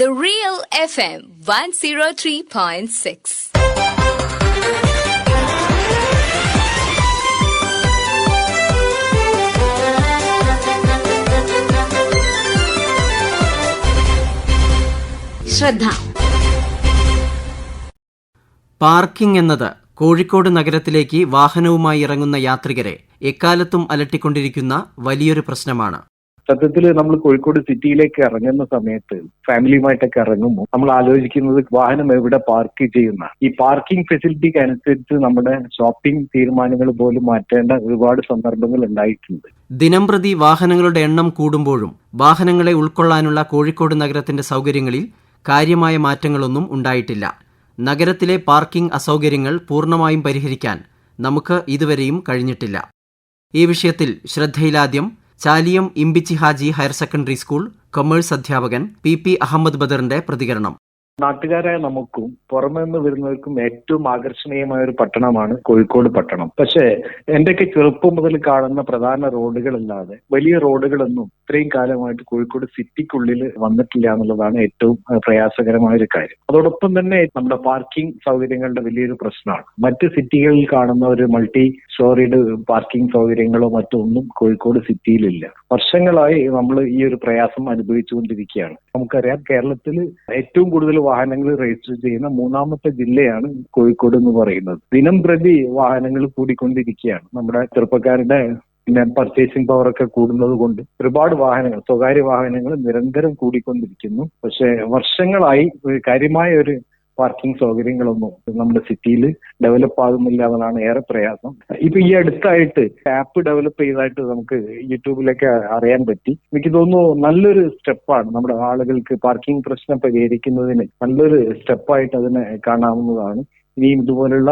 The Real FM 103.6. ശ്രദ്ധ parking എന്നത് കോഴിക്കോട് നഗരത്തിലേക്ക് വാഹനവുമായി ഇറങ്ങുന്ന യാത്രികരെ എക്കാലത്തും അലട്ടിക്കൊണ്ടിരിക്കുന്ന വലിയൊരു പ്രശ്നമാണ് സത്യത്തിൽ നമ്മൾ കോഴിക്കോട് സിറ്റിയിലേക്ക് ഇറങ്ങുന്ന സമയത്ത് ഫാമിലിയുമായിട്ടൊക്കെ ഇറങ്ങുമ്പോൾ നമ്മൾ ആലോചിക്കുന്നത് വാഹനം എവിടെ പാർക്ക് ചെയ്യുന്ന. ഈ പാർക്കിംഗ് ഫെസിലിറ്റിക്ക് അനുസരിച്ച് നമ്മുടെ ഷോപ്പിംഗ് തീരുമാനങ്ങൾ പോലും മാറ്റേണ്ട ഒരുപാട് സന്ദർഭങ്ങൾ ഉണ്ടായിട്ടുണ്ട്. ദിനംപ്രതി വാഹനങ്ങളുടെ എണ്ണം കൂടുമ്പോഴും വാഹനങ്ങളെ ഉൾക്കൊള്ളാനുള്ള കോഴിക്കോട് നഗരത്തിന്റെ സൗകര്യങ്ങളിൽ കാര്യമായ മാറ്റങ്ങളൊന്നും ഉണ്ടായിട്ടില്ല. നഗരത്തിലെ പാർക്കിംഗ് അസൗകര്യങ്ങൾ പൂർണമായും പരിഹരിക്കാൻ നമുക്ക് ഇതുവരെയും കഴിഞ്ഞിട്ടില്ല. ഈ വിഷയത്തിൽ ശ്രദ്ധയിലാദ്യം Chaliyam Imbichi Haji higher secondary school commerce അധ്യാപകൻ പി പി അഹമ്മദ് ബദറിന്റെ പ്രതികരണം. നാട്ടുകാരായ നമുക്കും പുറമെ നിന്ന് വരുന്നവർക്കും ഏറ്റവും ആകർഷണീയമായ ഒരു പട്ടണമാണ് കോഴിക്കോട് പട്ടണം. പക്ഷേ എന്റെയൊക്കെ ചെറുപ്പം മുതൽ കാണുന്ന പ്രധാന റോഡുകളല്ലാതെ വലിയ റോഡുകളൊന്നും ഇത്രയും കാലമായിട്ട് കോഴിക്കോട് സിറ്റിക്കുള്ളിൽ വന്നിട്ടില്ല എന്നുള്ളതാണ് ഏറ്റവും പ്രയാസകരമായ ഒരു കാര്യം. അതോടൊപ്പം തന്നെ നമ്മുടെ പാർക്കിംഗ് സൗകര്യങ്ങളുടെ വലിയൊരു പ്രശ്നമാണ്. മറ്റ് സിറ്റികളിൽ കാണുന്ന ഒരു മൾട്ടി സ്റ്റോറിഡ് പാർക്കിംഗ് സൗകര്യങ്ങളോ മറ്റോ ഒന്നും കോഴിക്കോട് സിറ്റിയിലില്ല. വർഷങ്ങളായി നമ്മൾ ഈ ഒരു പ്രയാസം അനുഭവിച്ചുകൊണ്ടിരിക്കുകയാണ്. നമുക്കറിയാം കേരളത്തിൽ ഏറ്റവും കൂടുതൽ വാഹനങ്ങൾ രജിസ്റ്റർ ചെയ്യുന്ന മൂന്നാമത്തെ ജില്ലയാണ് കോഴിക്കോട് എന്ന് പറയുന്നത്. ദിനം പ്രതി വാഹനങ്ങൾ കൂടിക്കൊണ്ടിരിക്കുകയാണ്. നമ്മുടെ ചെറുപ്പക്കാരുടെ പിന്നെ പർച്ചേസിംഗ് പവർ ഒക്കെ കൂടുന്നത് കൊണ്ട് ഒരുപാട് വാഹനങ്ങൾ സ്വകാര്യ വാഹനങ്ങൾ നിരന്തരം കൂടിക്കൊണ്ടിരിക്കുന്നു. പക്ഷെ വർഷങ്ങളായി കാര്യമായ ഒരു പാർക്കിംഗ് സൗകര്യങ്ങളൊന്നും നമ്മുടെ സിറ്റിയിൽ ഡെവലപ്പ് ആകുന്നില്ല എന്നതാണ് ഏറെ പ്രയാസം. ഇപ്പൊ ഈ അടുത്തായിട്ട് ആപ്പ് ഡെവലപ്പ് ചെയ്തായിട്ട് നമുക്ക് യൂട്യൂബിലൊക്കെ അറിയാൻ പറ്റി. എനിക്ക് തോന്നുന്നു നല്ലൊരു സ്റ്റെപ്പാണ് നമ്മുടെ ആളുകൾക്ക് പാർക്കിംഗ് പ്രശ്നം പരിഹരിക്കുന്നതിന് നല്ലൊരു സ്റ്റെപ്പായിട്ട് അതിനെ കാണാവുന്നതാണ്. ഇനിയും ഇതുപോലുള്ള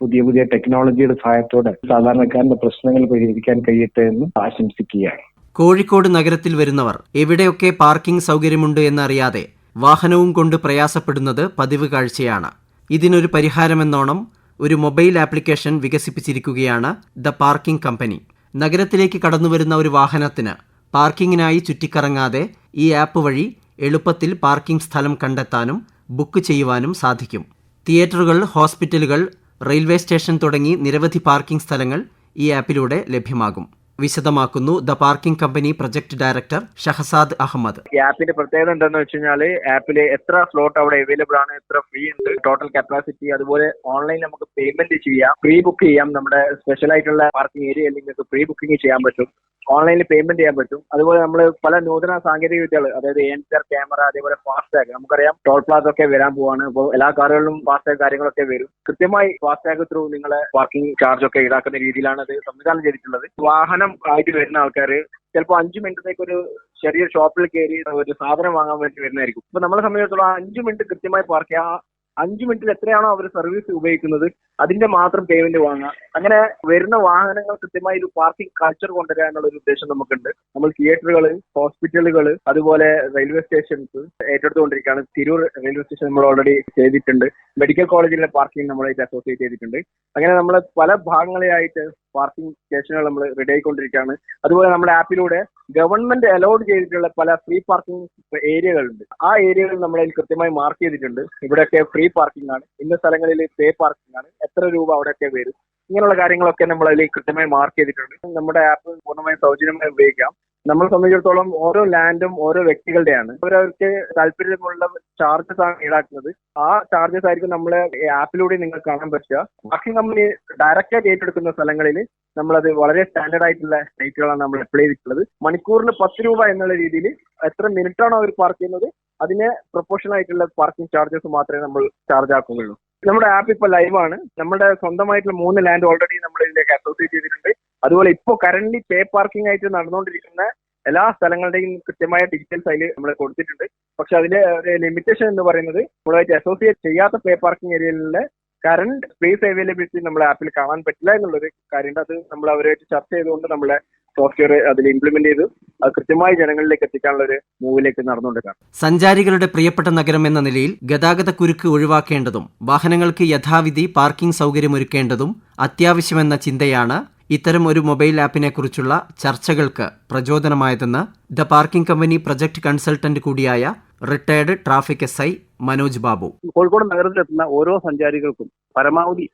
പുതിയ പുതിയ ടെക്നോളജിയുടെ സഹായത്തോടെ സാധാരണക്കാരന്റെ പ്രശ്നങ്ങൾ പരിഹരിക്കാൻ കഴിയട്ടെ എന്ന് ആശംസിക്കുകയാണ്. കോഴിക്കോട് നഗരത്തിൽ വരുന്നവർ എവിടെയൊക്കെ പാർക്കിംഗ് സൗകര്യമുണ്ട് എന്നറിയാതെ വാഹനവും കൊണ്ട് പ്രയാസപ്പെടുന്നത് പതിവ് കാഴ്ചയാണ്. ഇതിനൊരു പരിഹാരമെന്നോണം ഒരു മൊബൈൽ ആപ്ലിക്കേഷൻ വികസിപ്പിച്ചിരിക്കുകയാണ് ദ പാർക്കിംഗ് കമ്പനി. നഗരത്തിലേക്ക് കടന്നുവരുന്ന ഒരു വാഹനത്തിന് പാർക്കിങ്ങിനായി ചുറ്റിക്കറങ്ങാതെ ഈ ആപ്പ് വഴി എളുപ്പത്തിൽ പാർക്കിംഗ് സ്ഥലം കണ്ടെത്താനും ബുക്ക് ചെയ്യുവാനും സാധിക്കും. തിയേറ്ററുകൾ ഹോസ്പിറ്റലുകൾ റെയിൽവേ സ്റ്റേഷൻ തുടങ്ങി നിരവധി പാർക്കിംഗ് സ്ഥലങ്ങൾ ഈ ആപ്പിലൂടെ ലഭ്യമാകും. വിശദമാക്കുന്നു the parking company project director Shahzad Ahammed. ആപ്പിന്റെ പ്രത്യേകത എന്താണെന്ന് വെച്ച് കഴിഞ്ഞാൽ ആപ്പിൽ എത്ര സ്ലോട്ട് അവിടെ അവൈലബിൾ ആണ് എത്ര ഫ്രീ ഉണ്ട് ടോട്ടൽ കപ്പാസിറ്റി അതുപോലെ ഓൺലൈൻ നമുക്ക് പേയ്മെന്റ് ചെയ്യാം പ്രീ ബുക്ക് ചെയ്യാം നമ്മുടെ സ്പെഷ്യൽ ആയിട്ടുള്ള പാർക്കിംഗ് ഏരിയ നിങ്ങൾക്ക് പ്രീ ബുക്കിംഗ് ചെയ്യാൻ പറ്റും. ഓൺലൈനിൽ പേയ്മെന്റ് ചെയ്യാൻ പറ്റും. അതുപോലെ നമ്മൾ പല നൂതന സാങ്കേതിക വിദ്യകൾ അതായത് എൻസർ ക്യാമറ അതേപോലെ ഫാസ്ടാഗ് നമുക്കറിയാം ടോൾ പ്ലാസ് ഒക്കെ വരാൻ പോവാണ്. അപ്പോൾ എല്ലാ കാറുകളിലും ഫാസ്ടാഗ് കാര്യങ്ങളൊക്കെ വരും. കൃത്യമായി ഫാസ്ടാഗ് ത്രൂ നിങ്ങളെ പാർക്കിംഗ് ചാർജ് ഒക്കെ ഈടാക്കുന്ന രീതിയിലാണ് അത് സംവിധാനം ചെയ്തിട്ടുള്ളത്. വാഹനം ആയിട്ട് വരുന്ന ആൾക്കാർ ചിലപ്പോൾ അഞ്ച് മിനിറ്റത്തേക്ക് ഒരു ചെറിയ ഷോപ്പിൽ കയറി ഒരു സാധനം വാങ്ങാൻ വേണ്ടി വരുന്നതായിരിക്കും. അപ്പൊ നമ്മളെ സംബന്ധിച്ചിടത്തോളം അഞ്ചു മിനിറ്റ് കൃത്യമായി പാർക്ക് ചെയ്യുക അഞ്ച് മിനിറ്റിൽ എത്രയാണോ അവർ സർവീസ് ഉപയോഗിക്കുന്നത് അതിന്റെ മാത്രം പേയ്മെന്റ് വാങ്ങുക. അങ്ങനെ വരുന്ന വാഹനങ്ങൾ കൃത്യമായി ഒരു പാർക്കിംഗ് കൾച്ചർ കൊണ്ടുവരിക എന്നുള്ള ഒരു ഉദ്ദേശം നമുക്കുണ്ട്. നമ്മൾ തിയേറ്ററുകൾ ഹോസ്പിറ്റലുകൾ അതുപോലെ റെയിൽവേ സ്റ്റേഷൻസ് ഏറ്റെടുത്തുകൊണ്ടിരിക്കുകയാണ്. തിരൂർ റെയിൽവേ സ്റ്റേഷൻ നമ്മൾ ഓൾറെഡി ചെയ്തിട്ടുണ്ട്. മെഡിക്കൽ കോളേജിലെ പാർക്കിംഗ് നമ്മളായിട്ട് അസോസിയേറ്റ് ചെയ്തിട്ടുണ്ട്. അങ്ങനെ നമ്മൾ പല ഭാഗങ്ങളെയായിട്ട് പാർക്കിംഗ് സ്റ്റേഷനുകൾ നമ്മൾ റെഡി ആയിക്കൊണ്ടിരിക്കുകയാണ്. അതുപോലെ നമ്മുടെ ആപ്പിലൂടെ ഗവൺമെന്റ് അലോഡ് ചെയ്തിട്ടുള്ള പല ഫ്രീ പാർക്കിംഗ് ഏരിയകളുണ്ട് ആ ഏരിയകൾ നമ്മൾ അതിൽ കൃത്യമായി മാർക്ക് ചെയ്തിട്ടുണ്ട്. ഇവിടെയൊക്കെ ഫ്രീ പാർക്കിംഗ് ആണ്. ഇന്ന സ്ഥലങ്ങളിൽ പേ പാർക്കിംഗ് ആണ്. എത്ര രൂപ അവിടെയൊക്കെ വരും. ഇങ്ങനെയുള്ള കാര്യങ്ങളൊക്കെ നമ്മൾ അതിൽ കൃത്യമായി മാർക്ക് ചെയ്തിട്ടുണ്ട്. നമ്മുടെ ആപ്പ് പൂർണമായും സൗജന്യമായി ഉപയോഗിക്കാം. നമ്മളെ സംബന്ധിച്ചിടത്തോളം ഓരോ ലാൻഡും ഓരോ വ്യക്തികളുടെയാണ്. അവരവർക്ക് താല്പര്യമുള്ള ചാർജസ് ആണ് ഈടാക്കുന്നത്. ആ ചാർജസ് ആയിരിക്കും നമ്മളെ ആപ്പിലൂടെ നിങ്ങൾക്ക് കാണാൻ പറ്റുക. ബാക്കി നമ്മൾ ഡയറക്റ്റ് ആയിട്ട് ഏറ്റെടുക്കുന്ന സ്ഥലങ്ങളിൽ നമ്മളത് വളരെ സ്റ്റാൻഡേർഡ് ആയിട്ടുള്ള റേറ്റുകളാണ് നമ്മൾ അപ്ലൈ ചെയ്തിട്ടുള്ളത്. മണിക്കൂറിന് പത്ത് രൂപ എന്നുള്ള രീതിയിൽ എത്ര മിനിറ്റ് ആണോ അവർ പാർക്ക് ചെയ്യുന്നത് അതിന് പ്രൊപ്പോർഷൻ ആയിട്ടുള്ള പാർക്കിംഗ് ചാർജസ് മാത്രമേ നമ്മൾ ചാർജ് ആക്കുകയുള്ളൂ നമ്മുടെ ആപ്പ് ഇപ്പൊ ലൈവ് ആണ്. നമ്മുടെ സ്വന്തമായിട്ടുള്ള മൂന്ന് ലാൻഡ് ഓൾറെഡി നമ്മൾ ഇതിലേക്ക് അസോസിയേറ്റ് ചെയ്തിട്ടുണ്ട്. അതുപോലെ ഇപ്പോൾ കറന്റ് പേ പാർക്കിംഗ് ആയിട്ട് നടന്നുകൊണ്ടിരിക്കുന്ന എല്ലാ സ്ഥലങ്ങളുടെയും കൃത്യമായ ഡീറ്റെയിൽസ് അതിൽ നമ്മൾ കൊടുത്തിട്ടുണ്ട്. പക്ഷെ അതിന്റെ ഒരു ലിമിറ്റേഷൻ എന്ന് പറയുന്നത് നമ്മളായിട്ട് അസോസിയേറ്റ് ചെയ്യാത്ത പേ പാർക്കിംഗ് ഏരിയയിലെ കറണ്ട് സ്പേസ് അവൈലബിലിറ്റി നമ്മളെ ആപ്പിൽ കാണാൻ പറ്റില്ല എന്നുള്ളൊരു കാര്യമുണ്ട്. അത് നമ്മൾ അവരുമായിട്ട് ചർച്ച ചെയ്തുകൊണ്ട് നമ്മളെ സോഫ്റ്റ്വെയർ അതിൽ ഇംപ്ലിമെന്റ് ചെയ്ത് അത് കൃത്യമായി ജനങ്ങളിലേക്ക് എത്തിക്കാനുള്ള ഒരു മൂവിലേക്ക് നടന്നുകൊണ്ടിരിക്കുകയാണ്. സഞ്ചാരികളുടെ പ്രിയപ്പെട്ട നഗരം എന്ന നിലയിൽ ഗതാഗത കുരുക്ക് ഒഴിവാക്കേണ്ടതും വാഹനങ്ങൾക്ക് യഥാവിധി പാർക്കിംഗ് സൗകര്യമൊരുക്കേണ്ടതും അത്യാവശ്യമെന്ന ചിന്തയാണ് ഇത്തരം ഒരു മൊബൈൽ ആപ്പിനെക്കുറിച്ചുള്ള ചർച്ചകൾക്ക് പ്രചോദനമായതെന്ന് the parking company project consultant കൂടിയായ retired traffic S I Manoj Babu. Kozhikode നഗരത്തിലെത്തുന്ന ഓരോ സഞ്ചാരികൾക്കും പരമാവധി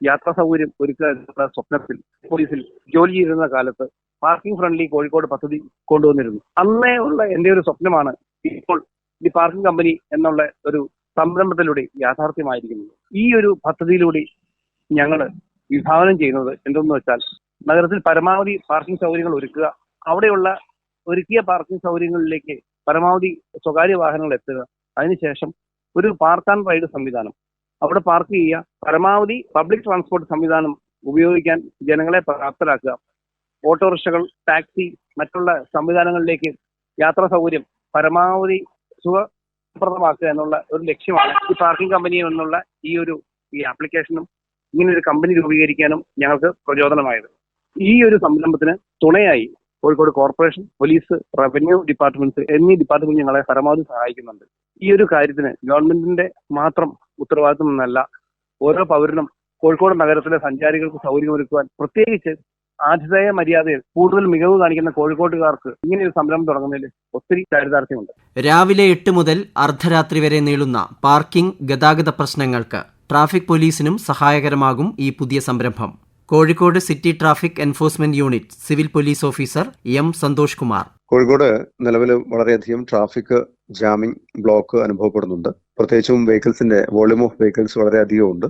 യാത്രാ സൗകര്യം ഒരുക്കുക എന്നുള്ള സ്വപ്നത്തിൽ പോലീസിൽ ജോലി ചെയ്തിരുന്ന കാലത്ത് പാർക്കിംഗ് ഫ്രണ്ട്ലി കോഴിക്കോട് പദ്ധതി കൊണ്ടുവന്നിരുന്നു. അന്നേ ഉള്ള എന്റെ ഒരു സ്വപ്നമാണ് ഇപ്പോൾ ഈ പാർക്കിംഗ് കമ്പനി എന്നുള്ള ഒരു സംരംഭത്തിലൂടെ യാഥാർത്ഥ്യമായിരിക്കുന്നത്. ഈ ഒരു പദ്ധതിയിലൂടെ ഞങ്ങൾ വിഭാവനം ചെയ്യുന്നത് എന്തെന്ന് വെച്ചാൽ നഗരത്തിൽ പരമാവധി പാർക്കിംഗ് സൗകര്യങ്ങൾ ഒരുക്കുക. അവിടെയുള്ള ഒരുക്കിയ പാർക്കിംഗ് സൗകര്യങ്ങളിലേക്ക് പരമാവധി സ്വകാര്യ വാഹനങ്ങൾ എത്തുക. അതിനുശേഷം ഒരു പാർക്ക് ആൻഡ് റൈഡ് സംവിധാനം. അവിടെ പാർക്ക് ചെയ്യുക. പരമാവധി പബ്ലിക് ട്രാൻസ്പോർട്ട് സംവിധാനം ഉപയോഗിക്കാൻ ജനങ്ങളെ പ്രാപ്തരാക്കുക. ഓട്ടോറിക്ഷകൾ ടാക്സി മറ്റുള്ള സംവിധാനങ്ങളിലേക്ക് യാത്രാ സൗകര്യം പരമാവധി സുഖപ്രദമാക്കുക എന്നുള്ള ഒരു ലക്ഷ്യമാണ് ഈ പാർക്കിംഗ് കമ്പനി എന്നുള്ള ഈ ഒരു ഈ ആപ്ലിക്കേഷനും ഇങ്ങനെ ഒരു കമ്പനി രൂപീകരിക്കാനും ഞങ്ങൾക്ക് പ്രചോദനമായത്. ഈ ഒരു സംരംഭത്തിന് തുണയായി Kozhikode corporation police revenue departments എന്നീ ഡിപ്പാർട്ട്മെന്റ് ഞങ്ങളെ പരമാവധി സഹായിക്കുന്നുണ്ട്. ഈ ഒരു കാര്യത്തിന് ഗവൺമെന്റിന്റെ മാത്രം ഉത്തരവാദിത്വം എന്നല്ല ഓരോ പൗരനും കോഴിക്കോട് നഗരത്തിലെ സഞ്ചാരികൾക്ക് സൗകര്യമൊരുക്കുവാൻ പ്രത്യേകിച്ച് ആതിഥേയ മര്യാദയിൽ കൂടുതൽ മികവ് കാണിക്കുന്ന കോഴിക്കോട്ടുകാർക്ക് ഇങ്ങനെ ഒരു സംരംഭം തുടങ്ങുന്നതിൽ ഒത്തിരി ചാരിതാർത്ഥ്യമുണ്ട്. രാവിലെ എട്ട് മുതൽ അർദ്ധരാത്രി വരെ നീളുന്ന പാർക്കിംഗ് ഗതാഗത പ്രശ്നങ്ങൾക്ക് ട്രാഫിക് പോലീസിനും സഹായകരമാകും ഈ പുതിയ സംരംഭം. Kozhikode city traffic enforcement unit civil police officer M Santhosh Kumar. Kozhikode നിലവിൽ വളരെയധികം ട്രാഫിക് ജാമിംഗ് ബ്ലോക്ക് അനുഭവപ്പെടുന്നുണ്ട്. പ്രത്യേകിച്ചും വെഹിക്കിൾസിന്റെ വോളിയൂം ഓഫ് വെഹിക്കിൾസ് വളരെയധികം ഉണ്ട്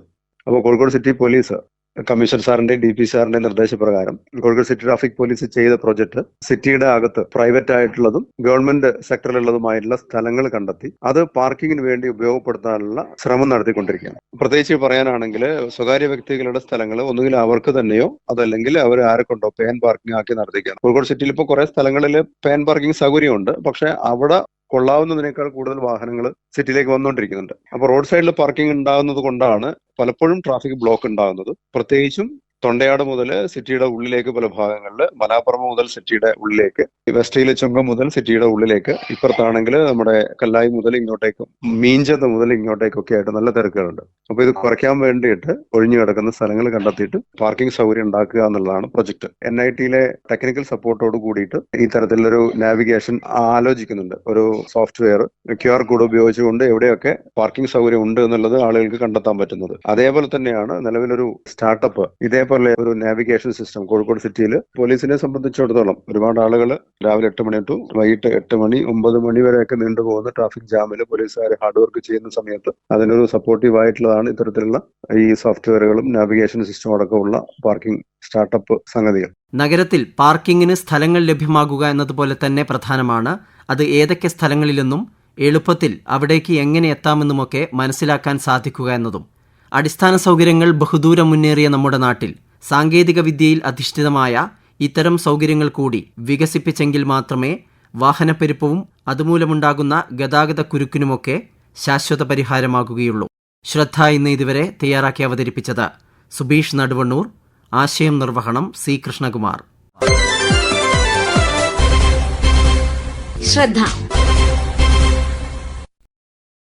അപ്പോൾ കോഴിക്കോട് സിറ്റി പോലീസ് കമ്മീഷണർ സാറിന്റെ ഡി പി സാറിന്റെ നിർദ്ദേശപ്രകാരം കോഴിക്കോട് സിറ്റി ട്രാഫിക് പോലീസ് ചെയ്ത പ്രൊജക്ട് സിറ്റിയുടെ അകത്ത് പ്രൈവറ്റ് ആയിട്ടുള്ളതും ഗവൺമെന്റ് സെക്ടറിലുള്ളതുമായിട്ടുള്ള സ്ഥലങ്ങൾ കണ്ടെത്തി അത് പാർക്കിങ്ങിന് വേണ്ടി ഉപയോഗപ്പെടുത്താനുള്ള ശ്രമം നടത്തിക്കൊണ്ടിരിക്കുകയാണ്. പ്രത്യേകിച്ച് പറയാനാണെങ്കിൽ സ്വകാര്യ വ്യക്തികളുടെ സ്ഥലങ്ങൾ ഒന്നുകിൽ അവർക്ക് തന്നെയോ അതല്ലെങ്കിൽ അവർ ആരെക്കൊണ്ടോ കൊണ്ടോ പേൻ പാർക്കിംഗ് ആക്കി നടത്തിക്കുകയാണ്. കോഴിക്കോട് സിറ്റിയിൽ ഇപ്പോൾ കുറെ സ്ഥലങ്ങളിൽ പേൻ പാർക്കിംഗ് സൗകര്യമുണ്ട്. പക്ഷെ അവിടെ കൊള്ളാവുന്നതിനേക്കാൾ കൂടുതൽ വാഹനങ്ങൾ സിറ്റിയിലേക്ക് വന്നുകൊണ്ടിരിക്കുന്നുണ്ട് അപ്പോൾ റോഡ് സൈഡിൽ പാർക്കിംഗ് ഉണ്ടാകുന്നത് കൊണ്ടാണ് പലപ്പോഴും ട്രാഫിക് ബ്ലോക്ക് ഉണ്ടാകുന്നത് പ്രത്യേകിച്ചും തൊണ്ടയാട് മുതൽ സിറ്റിയുടെ ഉള്ളിലേക്ക് പല ഭാഗങ്ങളിൽ മലാപ്പുറം മുതൽ സിറ്റിയുടെ ഉള്ളിലേക്ക് വെസ്റ്റയിലെ ചുങ്കം മുതൽ സിറ്റിയുടെ ഉള്ളിലേക്ക് ഇപ്പുറത്താണെങ്കിൽ നമ്മുടെ കല്ലായി മുതൽ ഇങ്ങോട്ടേക്കും മീഞ്ചത്ത് മുതൽ ഇങ്ങോട്ടേക്കൊക്കെ ആയിട്ട് നല്ല തിരക്കുകളുണ്ട്. അപ്പൊ ഇത് കുറയ്ക്കാൻ വേണ്ടിയിട്ട് ഒഴിഞ്ഞു കിടക്കുന്ന സ്ഥലങ്ങൾ കണ്ടെത്തിയിട്ട് പാർക്കിംഗ് സൗകര്യം ഉണ്ടാക്കുക എന്നുള്ളതാണ് പ്രൊജക്ട് എൻ ഐ ടിയിലെ ടെക്നിക്കൽ സപ്പോർട്ടോട് കൂടിയിട്ട് ഈ തരത്തിലൊരു നാവിഗേഷൻ ആലോചിക്കുന്നുണ്ട്. ഒരു സോഫ്റ്റ്വെയർ ക്യു ആർ കോഡ് ഉപയോഗിച്ചുകൊണ്ട് എവിടെയൊക്കെ പാർക്കിംഗ് സൗകര്യം ഉണ്ട് എന്നുള്ളത് ആളുകൾക്ക് കണ്ടെത്താൻ പറ്റുന്നത്. അതേപോലെ തന്നെയാണ് നിലവിലൊരു സ്റ്റാർട്ടപ്പ് ഇതേപോലെ ഒരു നാവിഗേഷൻ സിസ്റ്റം കോഴിക്കോട് സിറ്റിയിൽ പോലീസിനെ സംബന്ധിച്ചിടത്തോളം ഒരുപാട് ആളുകൾ രാവിലെ എട്ട് മണി ടു വൈകിട്ട് എട്ട് മണി ഒമ്പത് മണി വരെയൊക്കെ നീണ്ടുപോകുന്ന ട്രാഫിക് ജാമിൽ പോലീസുകാർ ഹാർഡ് വർക്ക് ചെയ്യുന്ന സമയത്ത് അതിനൊരു സപ്പോർട്ടീവ് ആയിട്ടുള്ളതാണ് ഇത്തരത്തിലുള്ള ഈ സോഫ്റ്റ്വെയറുകളും നാവിഗേഷൻ സിസ്റ്റം അടക്കമുള്ള പാർക്കിംഗ് സ്റ്റാർട്ടപ്പ് സംഗതികൾ. നഗരത്തിൽ പാർക്കിങ്ങിന് സ്ഥലങ്ങൾ ലഭ്യമാകുക എന്നതുപോലെ തന്നെ പ്രധാനമാണ്. അത് ഏതൊക്കെ സ്ഥലങ്ങളിലെന്നും എളുപ്പത്തിൽ അവിടേക്ക് എങ്ങനെ എത്താമെന്നുമൊക്കെ മനസ്സിലാക്കാൻ സാധിക്കുക എന്നതും. അടിസ്ഥാന സൗകര്യങ്ങൾ ബഹുദൂരം മുന്നേറിയ നമ്മുടെ നാട്ടിൽ സാങ്കേതിക വിദ്യയിൽ അധിഷ്ഠിതമായ ഇത്തരം സൗകര്യങ്ങൾ കൂടി വികസിപ്പിച്ചെങ്കിൽ മാത്രമേ വാഹനപ്പെരുപ്പവും അതുമൂലമുണ്ടാകുന്ന ഗതാഗത കുരുക്കിനുമൊക്കെ ശാശ്വത പരിഹാരമാകുകയുള്ളൂ. ശ്രദ്ധ ഇന്ന് ഇതുവരെ തയ്യാറാക്കി അവതരിപ്പിച്ചത് സുബീഷ് നടുവണ്ണൂർ ആശയം നിർവഹണം സി കൃഷ്ണകുമാർ. ശ്രദ്ധ.